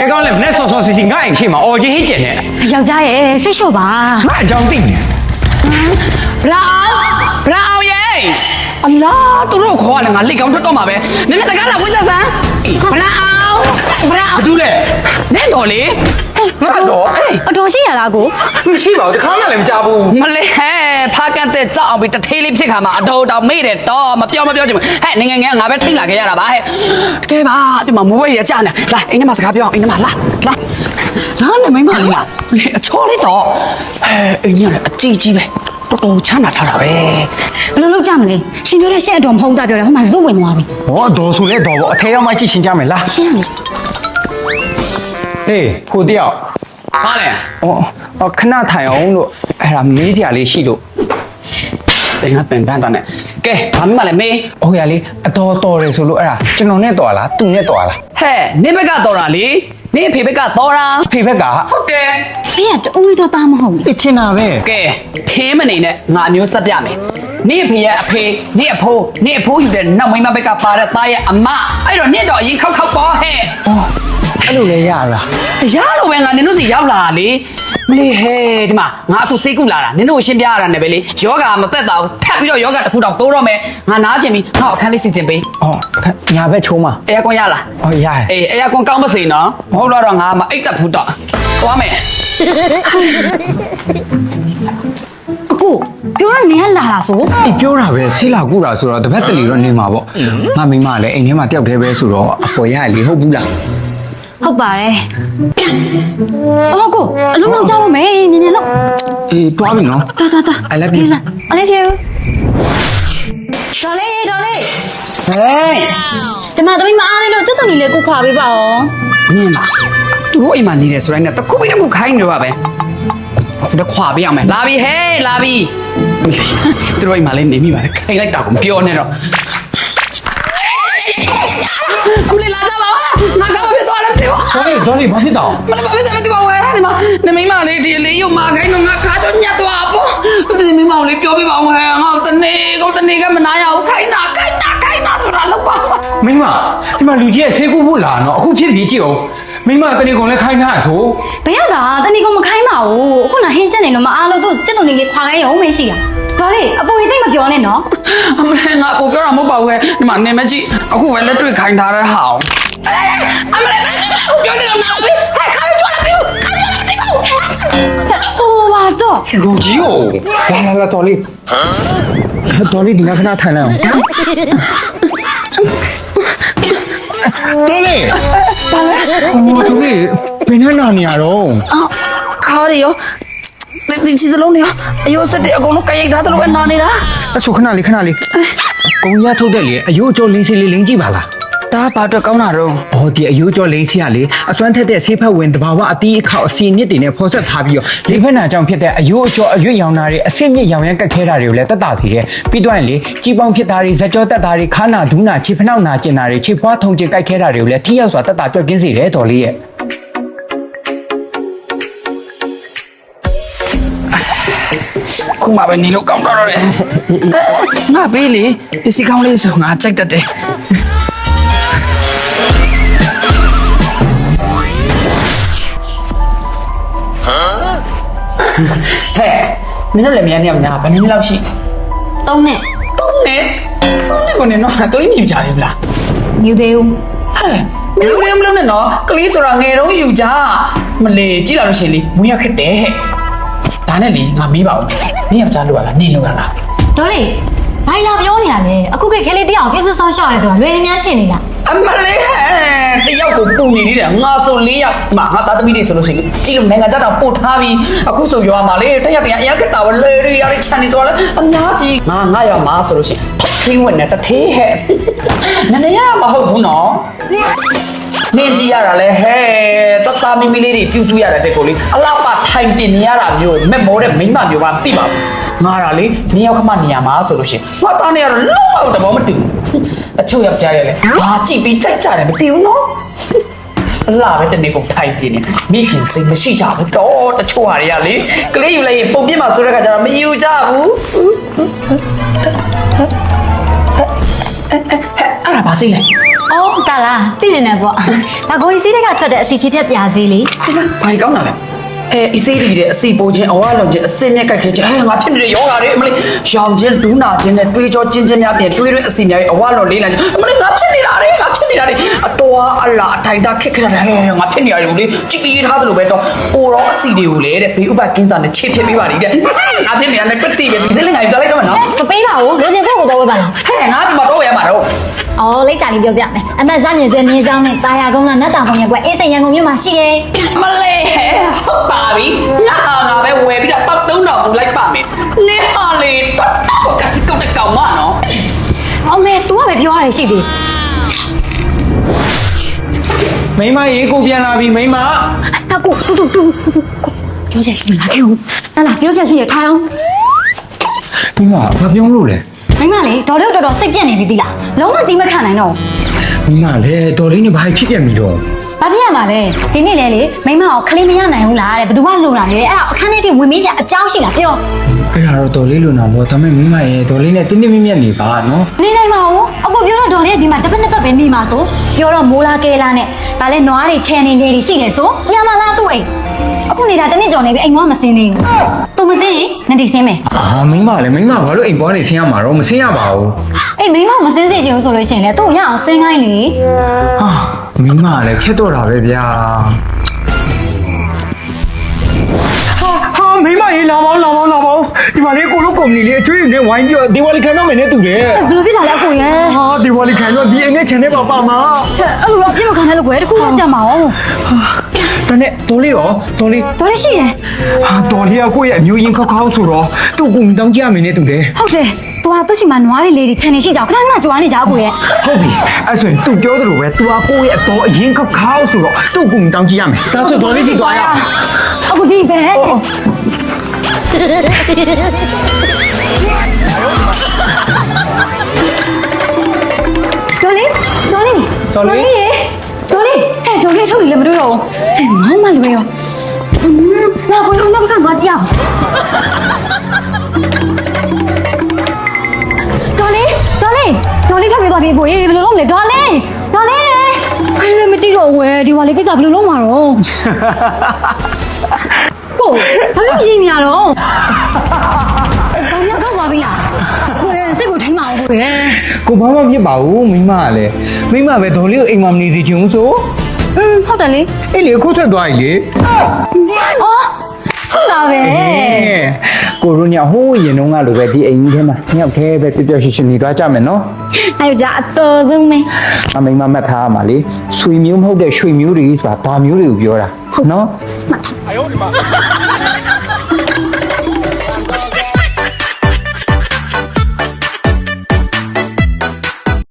အဲကောင်လည်းမနဲ့ဆော်ဆော်စီစီငါ့အိမ်ရှိမှာအော်ကြီးဟိကျင်နဲ့ယောက်ျားရဲ့စိတ်လျှော့ပါငါအကြောင်းသိနေဗလာအောင်ဗလာအောင်ရဲ့အလားသူတို့ခေါ်ရတယ်ငါလက်ကောင်းထွက်တော့မှာပဲနင်မတကားလာဝင်းကြစမ်းဗလာအောင်ဗလာအောင်ဘာတူလဲနဲ့တော်လေ ငါတော့အေးအတော်ရှိရလားကိုမရှိပါဘူးတခါမှလည်းမကြဘူးမလေးဟဲ့ဖာကန်တဲ့ကြောက်အောင်ပြီးတထေးလေးဖြစ်ခါမှာအတော်တော်မေ့တယ်တော့မပြောမပြောချင်ဘူးဟဲ့ငငယ်ငယ်ငါပဲထိတ်လာခဲ့ရတာပါဟဲ့ကဲပါဒီမှာမိုးဝဲရကြနေလာအိမ်ထဲမှာစကားပြောအောင်အိမ်ထဲမှာလာလာလာနေမိမလေးလားလေအချောလေးတော့ဟဲ့အိမ်ကြီးကအကြီးကြီးပဲတော်တော်ချမ်းသာထားတာပဲဘယ်လိုလုပ်ကြမလဲရှင်ပြောတဲ့ရှင့်အတော်မဟုတ်တာပြောတယ်ဟိုမှာဇွတ်ဝင်သွားပြီဟောဒေါ်ဆိုလဲဒေါ်ပေါ့အထဲရောက်မှကြည့်ရှင်းကြမယ်လားရှင်းလေ ဟေးဖိုတယောက်ဟာလေဟောဟောခဏထိုင်အောင်လို့အဲ့ဒါမေးကြလေးရှိလို့ပင်ကပင်ပန်းတော့နဲ့ကဲဘာမှမလဲမေးဟိုရလေးအတော်တော်တယ်ဆိုလို့အဲ့ဒါကျွန်တော်နဲ့တော်လားသူနဲ့တော်လားဟဲ့နင်းဘက်ကတော်တာလေနင်းအဖေဘက်ကတော်တာဖေဘက်ကဟုတ်တယ်ဖေကတူရီတော့တာမဟုတ်ဘူးအချင်းတာပဲကဲထင်းမနေနဲ့ငါအမျိုးဆက်ပြမယ် နင့်အဖေရဲ့အဖေနင့်အဖိုးနင့်အဖိုးယူတဲ့နောက်မိန်းမဘက်ကပါတဲ့သားရဲ့အမအဲ့တော့နင့်တော့အရင်ခောက်ခောက်ပေါ်ဟဲ့ဟောအဲ့လိုလဲရလားရလို့ပဲငါနင်တို့စီရောက်လာတာလေမလေးဟဲ့ဒီမှာငါအခုစေးကုလာတာနင်တို့ကိုရှင်းပြရတာနဲ့ပဲလေယောဂမသက်တာဘူးထပ်ပြီးတော့ယောဂတစ်ခုတော့တိုးတော့မယ်ငါနားကျင်ပြီးငါ့အခန်းလေးစီစဉ်ပေးဟောအခါညာဘက်ချိုးမှာအေးကွန်ရလားဟောရတယ်အေးအေးကွန်ကောင်းမစေနော်မဟုတ်တော့ငါမအိတ်တက်ဘူးတော့သွားမယ်အခု ပြောရနေရလာလားဆိုအေးပြောတာပဲဆေးလာကူတာဆိုတော့တပတ်တလီတော့နေမှာပေါ့ငါမိမလည်းအိမ်ထဲမှာတယောက်တည်းပဲဆိုတော့အပေါ်ရရလေဟုတ်ဘူးလားဟုတ်ပါတယ်အော်ကိုအလုံးလုံးကြောက်လို့မယ်မြင်မြင်လို့အေးတွားပြီနော်တာတာတာ I love you. I love you တော်လေးတော်လေးဟေးဒီမှာသမီးမအားလေးလို့စက်သွန်ကြီးလေးကိုခွာပေးပါဦးမြင်လား သူ့အိမ်မှာနေတယ်ဆိုရင်လည်းတခုပြီးတခုခိုင်းနေတော့ပါပဲသူတို့ခွာပေးအောင်မယ်လာပြီဟဲ့လာပြီသူတို့အိမ်မှာလည်းနေမိပါလေခိုင်းလိုက်တာကိုမပြောနဲ့တော့အမလေးလာကြပါဦးငါကမဖြစ်သွားလည်းမသိဘူးဒေါ်လေးဒေါ်လေးဘာဖြစ်တော့မလေးဘာဖြစ်တယ်မသိပါဘူးဟဲ့ဒီမှာနေမိမလေးဒီလေးရုံမာခိုင်းတော့ငါခါတော့ညက်သွားပေါ့ဒီမိမလေးပြောပြပါဦးဟဲ့ငါတနေကောတနေကမနာရဘူးခိုင်းတာခိုင်းတာခိုင်းတာဆိုတာလောက်ပါမိမဒီမှာလူကြီးရဲ့ဆေးကူဖို့လာနော်အခုဖြစ်ပြီးကြည့်အောင် မိမတနေ့ကုန်လည်းခိုင်းထားဆိုဘယ်ရလားတဏီကမခိုင်းပါဘူးအခုနဟင်းချက်နေလို့မအားလို့သူစက်သွန်ကြီးလေးခွာခိုင်းရုံပဲရှိတာတော်လေးအပေါ်ကြီးသိမပြောနဲ့နော်အမလေးငါကိုပြောတာမဟုတ်ပါဘူးဟဲ့ဒီမှာနေမကြည့်အခုပဲလက်တွေ့ခိုင်းထားတဲ့ဟာအောင်အမလေးကိုပြောနေတော့နားပဲဟဲ့ခိုင်းကြွလာပြီခိုင်းကြွလာပြီကိုဟိုပါတော့လူကြီးကိုလာလာလာတော်လေးဒေါ်လေးဒီနာခဏထိုင်လိုက်အောင် တော်လေးဘာလဲဟိုတော်လေးဘယ်နဲ့နာနေရတော့ခါရရောဒီဒီစီစလုံးနေအယိုးစက်တဲ့အကုန်လုံးကြိုက်ထားတယ်လို့ပဲနာနေတာအဆုခဏလေးခဏလေးကုံရထုတ်တဲ့လေအယိုးကျော်လင်းစီလေးလင်းကြည့်ပါလား ဒါဘာအတွက်ကောင်းတာတော့။အော်ဒီအယိုးကျော်လိမ့်စီကလေအစွမ်းထက်တဲ့ဆေးဖက်ဝင်တဘာဝအတီးအခောက်အစီနစ်တွေနဲ့ဖော်ဆက်ထားပြီးတော့လေဖက်နာကြောင့်ဖြစ်တဲ့အယိုးအကျော်အရွတ်ရောင်တာတွေအဆင့်မြင့်ရောင်ရမ်းကက်ခဲတာတွေကိုလည်းတက်တာစီတယ်။ပြီးတော့ရင်လေကြီးပေါင်းဖြစ်တာတွေဇက်ကြောတက်တာတွေခါနာဒူးနာခြေဖနှောက်နာကျင်တာတွေခြေဖွားထုံကျင်ကက်ခဲတာတွေကိုလည်းထိရောက်စွာတက်တာပြော့ကင်းစေတယ်တော်လေးရဲ့ခုမှပဲနေလို့ကောင်းတော့တယ်ငါပေးလေပစ္စည်းကောင်းလေးဆိုငါကြိုက်တတ်တယ် ဟဲ့နင်တို့လည်းမြန်နေအောင်ညာဘယ်နည်းလောက်ရှိသုံးနဲ့တုံးနေတုံးနေကိုနေတော့ကလေးမြူကြပြီလားမြူသေးဦးဟဲ့မလို့လည်းမလို့နဲ့နော်ကလေးဆိုတာငယ်တော့ယူကြမလေးကြည့်လာလို့ရှိရင်လေမွေးရခက်တယ်ဟဲ့ဒါနဲ့လေငါမေးပါဦးနင်ယောက်ျားလို့လားနင်လို့လားတော်လေး ဘာလာပြောနေရလဲအခုခေတ်ကလေးတယောက်ပြည့်စုံဆောင်ရှော့ရတယ်ဆိုတာလွယ်နေများထင်နေလားအမလေးဟဲ့တယောက်ကိုပူနေသေးတယ်ငါဆို၄ယောက်မငါသားသမီးတွေဆိုလို့ရှိရင်ကြည့်လို့နိုင်ငံကြတော့ပို့ထားပြီးအခုဆိုရွာမှာလေတရက်တရက်အရက်ကတာဝလေရီရချန်နေတော့လေအများကြီးငါငါရွာမှာဆိုလို့ရှိရင်ခင်းဝင်တဲ့တသေးဟဲ့နည်းနည်းရမဟုတ်ဘူးနော်မင်းကြည့်ရတာလဲဟဲ့တသားမီမီလေးတွေပြူစုရတဲ့တဲ့ကိုလေအလောက်ပါထိုင်တင်နေရတာမျိုးမက်မောတဲ့မိန်းမမျိုးပါသိပါဘူး ငါတာလေနေရောက်ခမနေရမှာဆိုလို့ရှိရင်ငါသားနေရတော့လုံးဝတဘောမတူဘူးအချို့ယောက်ျားတွေလေဘာကြည့်ပြီးကြိုက်ကြတယ်မသိဘူးနော်လာပဲတနေ့ကုန်ထိုင်ပြင်းနေမိခင်စိတ်မရှိကြဘူးတော့တချို့ဟာတွေကလေကလေးယူလိုက်ရင်ပုံပြစ်မှာဆိုတဲ့ခါကျတော့မယူကြဘူးအဲ့ဒါဘာစိတ်လဲအော်တာလားသိကျင်တယ်ပေါ့ဒါကိုကြီးစီးတဲ့ကထွက်တဲ့အစီချစ်ဖြတ်ပြာစီလေဘာကြီးကောင်းတာလဲ အဲအစေးတွေတဲ့အစီပိုးခြင်းအဝါလုံးခြင်းအစင်မြက်ကက်ခဲခြင်းအဲငါဖြစ်နေတဲ့ယောဂါတွေအမလေးရောင်ခြင်းဒူးနာခြင်းနဲ့တွေးကြောချင်းချင်းများပြင်တွေးရအစီများရဲ့အဝါလုံးလေးလာခြင်းအမလေးငါဖြစ်နေတာလေငါဖြစ်နေတာလေအတော်အလားအထိုင်တာခက်ခက်ရတယ်ဟဲ့ငါဖြစ်နေရတယ်လေကြည်ပြီးထားသလိုပဲတော့ပိုရောအစီတွေကိုလေတဲ့ဘေးဥပကင်းစားနဲ့ချစ်ဖြစ်ပေးပါလိမ့်တဲ့ငါဖြစ်နေရတယ်ကတိပဲဒီလေးငါယူသွားလိုက်တော့မနော် လိပ်စာလေးပြောပြမယ်အမတ်ဇမြင့်စွဲမြင်းဆောင်နဲ့တာယာကုန်းကနတ်တာပုံရက်ကွယ်အေးစိန်ရန်ကုန်မြို့မှာရှိတယ်မလေးဟုတ်ပါပြီညဟာငါပဲဝယ်ပြီးတော့တောက်တုံးတော်ပူလိုက်ပါမယ်နေဟာလေတော့တော့ကစကောက်တဲ့ကောင်မနော်အော်မေ तू ကပဲပြောရတယ်ရှိသေးမိမရေကိုပြန်လာပြီမိမအကူတူတူတူပြောချက်ရှိမလားအဲ့ဟုတ်ဟာလားပြောချက်ရှိရထိုင်အောင်မိမဘာပြောလို့လဲ မိမလေးဒေါ်လေးတော်တော်စိတ်ပြက်နေပြီသီလားလုံးဝတီးမခံနိုင်တော့မိမလည်းတော်လေးနဲ့ဘာဖြစ်ပြန်ပြီတော့ဘာဖြစ်ရမှာလဲဒီနေ့လေလေမိမကိုခလေးမရနိုင်ဘူးလားတဲ့ဘယ်သူမှလိုတာလေအဲ့ဒါအခန်းထဲထိဝင်မေးကြအကြောင်းရှိလားပြော အဲ့ဒါတော့တော်လေးလိုနာလို့ဒါပေမဲ့မိမရေတော်လေးနဲ့တင်းတင်းမြတ်မြတ်နေပါနော်နေနိုင်မှာဘူးအကူပြောတော့ဒေါ်လေးကဒီမှာတစ်ပတ်နှစ်ပတ်ပဲနေမှာဆိုပြောတော့မိုးလာကဲလာနဲ့ဗာလဲနွားတွေချဲနေလေတွေရှိတယ်ဆိုညမလားသူ့အိမ်အခုနေတာတစ်နှစ်ကျော်နေပြီအိမ်ကမစင်းသေးဘူးသူမစင်းရင်နဒီစင်းမယ်အာမိမလည်းမိမဘာလို့အိမ်ပေါ်နေဆင်းရမှာတော့မဆင်းရပါဘူးအေးမိမမစင်းစေချင်ဘူးဆိုလို့ရှိရင်လေသူ့ကိုရအောင်စင်းခိုင်းလေဟာမိမလည်းခက်တော့တာပဲဗျာ မိမရေလာပေါင်းလာပေါင်းလာပေါင်းဒီမှာလေကိုလိုကုမ္ပဏီလေးအကျွေးနဲ့ဝိုင်းပြီးတော့ဒီဝါလီခံတော့မယ်နဲ့တူတယ်ဘယ်လိုဖြစ်တာလဲအကိုရဲ့ဟာဒီဝါလီခံတော့ဒီအိမ်နဲ့ channel ပါပါမှာအဲ့လိုတော့ပြစ်မခံတဲ့လို့ကွယ်တခုမှကြံပါအောင်ဒါနဲ့တော်လေးရောတော်လေးဒေါ်လေးရှိတယ်ဟာတော်လေးကကိုယ့်ရဲ့အမျိုးရင်းခောက်ခောက်ဆိုတော့သူ့ကိုတောင်းကြရမယ်နဲ့တူတယ်ဟုတ်တယ် သူကသူ့ရှိမှနွားတွေလေတွေချန်နေရှိကြခဏခဏကြွားနေကြအကိုရဲ့ဟုတ်ပြီအဲ့ဆိုရင်သူပြောသလိုပဲသူကကိုယ့်ရဲ့အတော်အရင်ခောက်ခောက်ဆိုတော့သူ့ကိုတောင်းကြည့်ရမယ်ဒါဆိုတော်လေးစီသွားရအောင်အခုဒီဘယ်ဒေါ်လေးဒေါ်လေးတော်လေးဒေါ်လေးဟဲ့ဒေါ်လေးထုတ်လေမတွေ့တော့ဘူးဟဲ့မောင်မလွယ်ရောဟင်းလာကိုလုံးတော့ကဘာတရားဒေါ် လေးဒေါ်လေးဒေါ်လေးထုတ်ပြသွားပြီကိုရေးဘယ်လိုလုပ်မလဲဒေါ်လေးဒေါ်လေးခိုင်းလည်းမကြည့်တော့ဝဲဒီဝါလေးကိစ္စဘယ်လိုလုပ်မှာတော့ကိုဘာလို့ရင်းနေရတော့ဘာမှတော့ပါပြီလားကိုယ်စိတ်ကိုထိမ့်မအောင်ကိုယ်ကိုဘာမှမဖြစ်ပါဘူးမိမကလည်းမိမပဲဒေါ်လေးကိုအိမ်မှာမနေစီချင်ဘူးဆိုอืมဟုတ်တယ်လေအဲ့လေအခုထွက်သွားပြီလေအော် ဟုတ်လားပဲကိုရုညဟိုးရင်တော့ငါလိုပဲဒီအိမ်ကြီးထဲမှာမြောက်သေးပဲပြပြရှင်ရှင်နေသွားကြမယ်နော်အဲ့ဒါအတော်ဆုံးပဲအမိမမတ်ထားရမှာလေဆွေမျိုးမဟုတ်တဲ့ရွှေမျိုးတွေဆိုတာဗာမျိုးတွေကိုပြောတာနော်အယောဒီမှာ